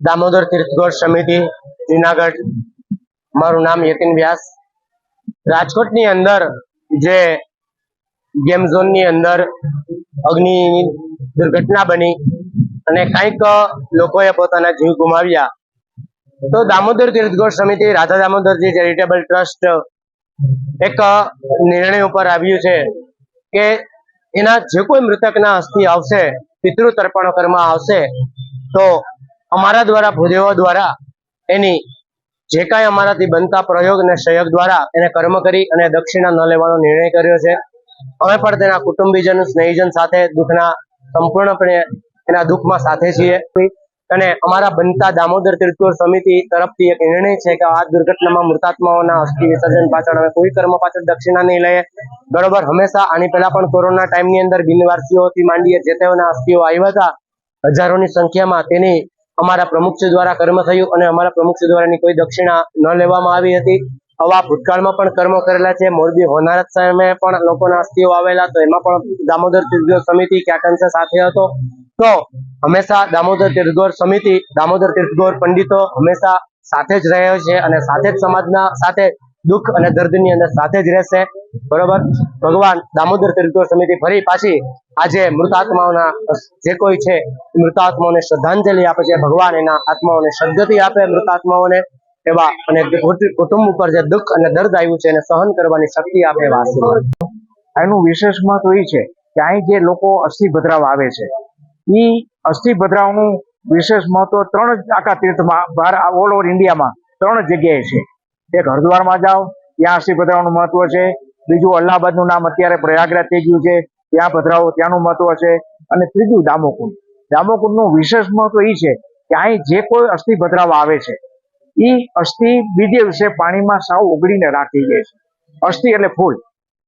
દામોદર તીર્થગોળ સમિતિ, જુનાગઢ, મારું નામ યતિન વ્યાસ. રાજકોટની અંદર જે ગેમ ઝોનની અંદર અગ્નિની દુર્ઘટના બની અને કંઈક લોકોએ પોતાના જીવ ગુમાવ્યા, તો દામોદર તીર્થગોળ સમિતિ, રાધા દામોદરજી ચેરિટેબલ ટ્રસ્ટ એક નિર્ણય ઉપર આવ્યું છે કે એના જે કોઈ મૃતકના અસ્થિ આવશે, પિતૃ તર્પણ કરવામાં આવશે, તો અમારા દ્વારા, ભૂદેવો દ્વારા એની જે કાંઈ અમારાથી બનતા પ્રયોગ અને સહયોગ દ્વારા એને કર્મ કરી અને દક્ષિણા ન લેવાનો નિર્ણય કર્યો છે. અમે પણ તેના કુટુંબીજન, સ્નેહીજન સાથે દુઃખના સંપૂર્ણપણે એના દુઃખમાં સાથે છીએ. અને અમારા બનતા દામોદર તીર્થોર સમિતિ તરફથી એક નિર્ણય છે કે આ દુર્ઘટનામાં મૃતાત્માઓના અસ્થિ વિસર્જન પાછળ અમે કોઈ કર્મ પાછળ દક્ષિણા નહીં લઈએ. બરોબર, હંમેશા આની પહેલા પણ કોરોના ટાઈમની અંદર બિનવારસીઓથી માંડીએ જે તેઓના અસ્થિઓ આવ્યા હતા, હજારોની સંખ્યામાં તેની અમારા પ્રમુખશ્રી દ્વારા કર્મ થયું અને અમારા પ્રમુખશ્રી દ્વારા કોઈ દક્ષિણા ન લેવામાં આવી હતી. આવા ભૂતકાળમાં પણ કર્મો કરેલા છે. મોરબી હોનારત સામે પણ લોકોના અસ્થિઓ આવેલા તો એમાં પણ દામોદર તીર્થગોળ સમિતિ ક્યાંક સાથે હતો. તો હંમેશા દામોદર તીર્થગોળ સમિતિ, દામોદર તીર્થગોળ પંડિતો હંમેશા સાથે જ રહ્યો છે અને સાથે જ સમાજના સાથે દુઃખ અને દર્દની અંદર સાથે જ રહેશે. બરોબર? ભગવાન દામોદર તીર્થો સમિતિ ફરી પાછી આજે મૃત આત્માઓના જે કોઈ છે મૃત આત્માઓને શ્રદ્ધાંજલિ આપે છે. ભગવાન એના આત્માઓને સદગતિ આપે મૃત આત્માઓને એવા અને કુટુંબ ઉપર જે દુઃખ અને દર્દ આવ્યું છે, એને સહન કરવાની શક્તિ આપે એવા એનું વિશેષ મહત્વ એ છે કે અહીં જે લોકો અસ્થિ ભદ્રાવ આવે છે એ અસ્થિ ભદ્રાવનું વિશેષ મહત્વ ત્રણ જ આખા તીર્થમાં ઓલ ઓવર ઇન્ડિયામાં ત્રણ જગ્યાએ છે. એક હરિદ્વારમાં જાઓ, ત્યાં અસ્થિ પધરાવવાનું મહત્વ છે. બીજું અલ્હાબાદનું નામ અત્યારે પ્રયાગરાજ થઈ ગયું છે. ત્યાં ભદ્રાવો ત્યાંનું મહત્વ છે. અને ત્રીજું દામોકુંડ. દામોકુંડનું વિશેષ મહત્વ એ છે કે અહીં જે કોઈ અસ્થિ ભદ્રાવા આવે છે એ અસ્થિ બીજે દિવસે પાણીમાં સાવ ઓગળીને રાખી જાય છે. અસ્થિ એટલે ફૂલ,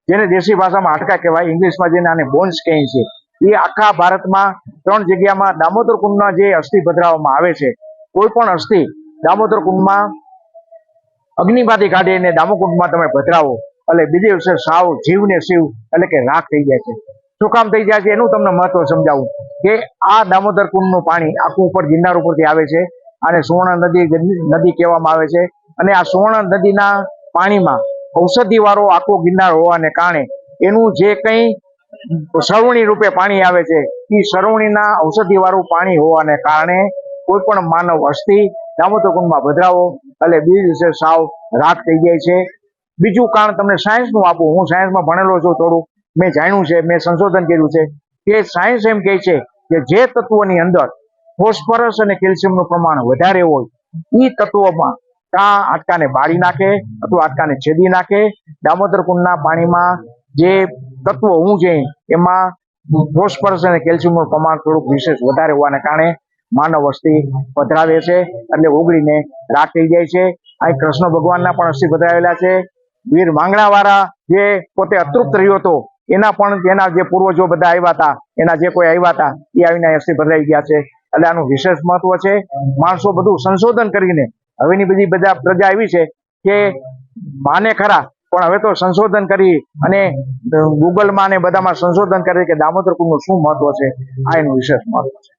જેને દેશી ભાષામાં હાડકા કહેવાય, ઇંગ્લિશમાં જેને આને બોન્સ કહે છે. એ આખા ભારતમાં ત્રણ જગ્યામાં દામોદર કુંડના જે અસ્થિ પધરાવવામાં આવે છે, કોઈ પણ અસ્થિ દામોદર કુંડમાં અગ્નિમાંથી કાઢીને દામોકુંડમાં તમે પધરાવો. એટલે બીજે દિવસે સાવ જીવને શિવ એટલે કે રાખ થઈ જાય છે. શું કામ થઈ જાય છે? એનું તમને મહત્વ સમજાવું. કે આ દામોદર કુંડનું પાણી આખું ઉપર ગિરનાર ઉપરથી આવે છે અને સુવર્ણ નદી નદી કહેવામાં આવે છે. અને આ સુવર્ણ નદીના પાણીમાં ઔષધિ વાળો આખો ગિરનાર હોવાને કારણે એનું જે કંઈ સરવણી રૂપે પાણી આવે છે એ સરવણીના ઔષધિ વાળું પાણી હોવાને કારણે કોઈ પણ માનવ અસ્થિ દામોદર કુંડમાં ભદ્રાવો એટલે બીજ છે, સાવ રાખ થઈ જાય છે. બીજું કારણ તમને સાયન્સનું આપું, હું સાયન્સમાં ભણેલો છું થોડું. મેં જાણ્યું છે, મેં સંશોધન કર્યું છે કે સાયન્સ એમ કહે છે કે જે તત્વોની અંદર ફોસ્ફરસ અને કેલ્શિયમનું પ્રમાણ વધારે હોય એ તત્વોમાં કાં આટકાને બાળી નાખે અથવા આટકાને છેદી નાખે. દામોદર કુંડના પાણીમાં જે તત્વો હું છે, એમાં ફોસ્ફરસ અને કેલ્શિયમનું પ્રમાણ થોડુંક વિશેષ વધારે હોવાને કારણે માનવ વસ્તી પધરાવે છે એટલે ઓગળીને રાખ થઈ જાય છે. અહીં કૃષ્ણ ભગવાનના પણ અસ્થિ પધરાવેલા છે. વીર માંગણાવાળા જે પોતે અતૃપ્ત રહ્યો હતો, એના પણ એના જે પૂર્વજો બધા આવ્યા હતા, એના જે કોઈ આવ્યા હતા, એ આવીને અસ્થિ પધરાઈ ગયા છે. એટલે આનું વિશેષ મહત્વ છે, માણસો બધું સંશોધન કરીને, હવેની બધી બધા પ્રજા આવી છે કે માને ખરા, પણ હવે તો સંશોધન કરી અને ગૂગલમાં ને બધામાં સંશોધન કરી કે દામોદર કુંડનું શું મહત્વ છે, આ એનું વિશેષ મહત્વ છે.